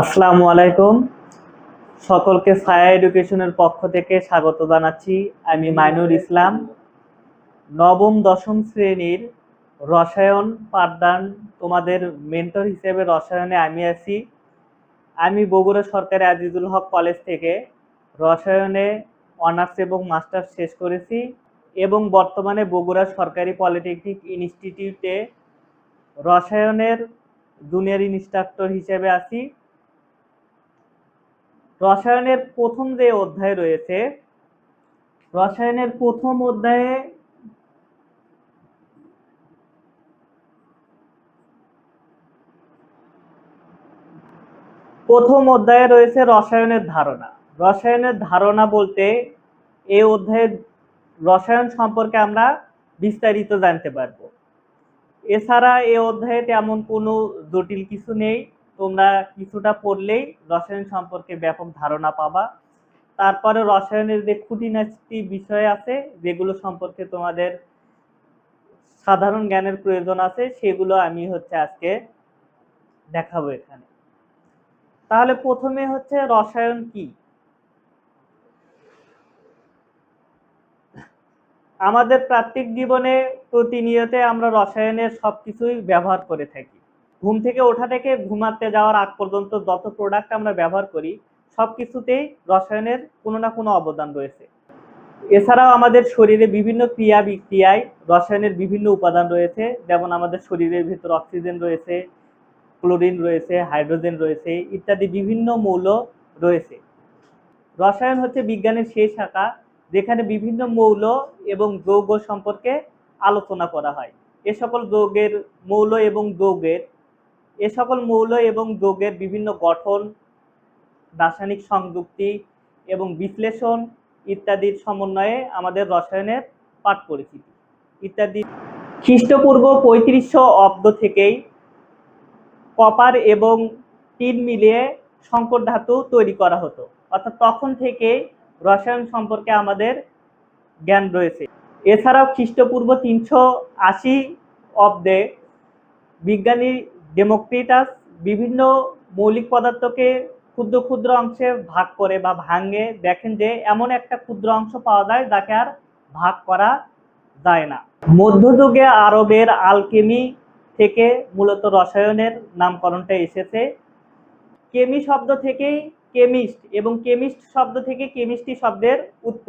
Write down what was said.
আসসালামু আলাইকুম। সকলকে ফায়ার এডুকেশনের পক্ষ থেকে স্বাগত জানাচ্ছি। আমি মাইনুর ইসলাম। নবম, দশম শ্রেণির রসায়ন পাঠদান তোমাদের মেন্টর হিসেবে রসায়নে আমি আছি। আমি বগুড়া সরকারি আজিজুল হক কলেজ থেকে রসায়নে অনার্স এবং মাস্টার্স শেষ করেছি এবং বর্তমানে বগুড়া সরকারি পলিটেকনিক ইনস্টিটিউটে রসায়নের জুনিয়র ইনস্ট্রাক্টর হিসেবে আছি। রসায়নের প্রথম যে অধ্যায় রয়েছে, রসায়নের প্রথম অধ্যায়ে প্রথম অধ্যায়ে রয়েছে রসায়নের ধারণা। রসায়নের ধারণা বলতে এই অধ্যায়ে রসায়ন সম্পর্কে আমরা বিস্তারিত জানতে পারব। এছাড়া এই অধ্যায়ে তেমন কোনো জটিল কিছু নেই। তোমরা কিছুটা পড়লেই রসায়ন সম্পর্কে ব্যাপক ধারণা পাবা। তারপরে রসায়নের যে খুঁটিনাটি বিষয় আছে, যেগুলো সম্পর্কে তোমাদের সাধারণ জ্ঞানের প্রয়োজন আছে, সেগুলো আমি হচ্ছে আজকে দেখাবো এখানে। তাহলে প্রথমে হচ্ছে রসায়ন কি? আমাদের প্রাত্যিক জীবনে প্রতিনিয়তে আমরা রসায়নের সবকিছুই ব্যবহার করে থাকি। ঘুম থেকে ওঠা থেকে ঘুমাতে যাওয়ার আগ পর্যন্ত যত প্রোডাক্ট আমরা ব্যবহার করি সব কিছুতেই রসায়নের কোনো না কোনো অবদান রয়েছে। এছাড়াও আমাদের শরীরে বিভিন্ন ক্রিয়া বিক্রিয়ায় রসায়নের বিভিন্ন উপাদান রয়েছে, যেমন আমাদের শরীরের ভিতর অক্সিজেন রয়েছে ক্লোরিন রয়েছে হাইড্রোজেন রয়েছে, ইত্যাদি বিভিন্ন মৌল রয়েছে। রসায়ন হচ্ছে বিজ্ঞানের সেই শাখা যেখানে বিভিন্ন মৌল এবং যৌগ সম্পর্কে আলোচনা করা হয়। এ সকল যৌগের মৌল এবং যৌগের এ সকল মৌল এবং যৌগের বিভিন্ন গঠন, রাসায়নিক সংযুক্তি এবং বিশ্লেষণ ইত্যাদির সমন্বয়ে আমাদের রসায়নের পাঠ পরিচিতি। ইত্যাদি খ্রিস্টপূর্ব পঁয়ত্রিশশো অব্দ থেকেই কপার এবং টিন মিলিয়ে সংকর ধাতু তৈরি করা হতো। অর্থাৎ তখন থেকে রসায়ন সম্পর্কে আমাদের জ্ঞান রয়েছে। এছাড়াও খ্রিস্টপূর্ব তিনশো আশি অব্দে বিজ্ঞানী ডেমোক্রিটাস বিভিন্ন মৌলিক পদার্থকে ক্ষুদ্র ক্ষুদ্র অংশে ভাগ করে বা ভাঙে। দেখেন যে এমন একটা ক্ষুদ্র অংশ পাওয়া যায় যাকে আর ভাগ করা যায় না। মধ্যযুগে আরবের আলকেমি থেকে মূলত রসায়নের নামকরণটা এসেছে। কেমি শব্দ থেকেই কেমিস্ট এবং কেমিস্ট শব্দ থেকে কেমিস্ট্রি শব্দের উৎপত্তি।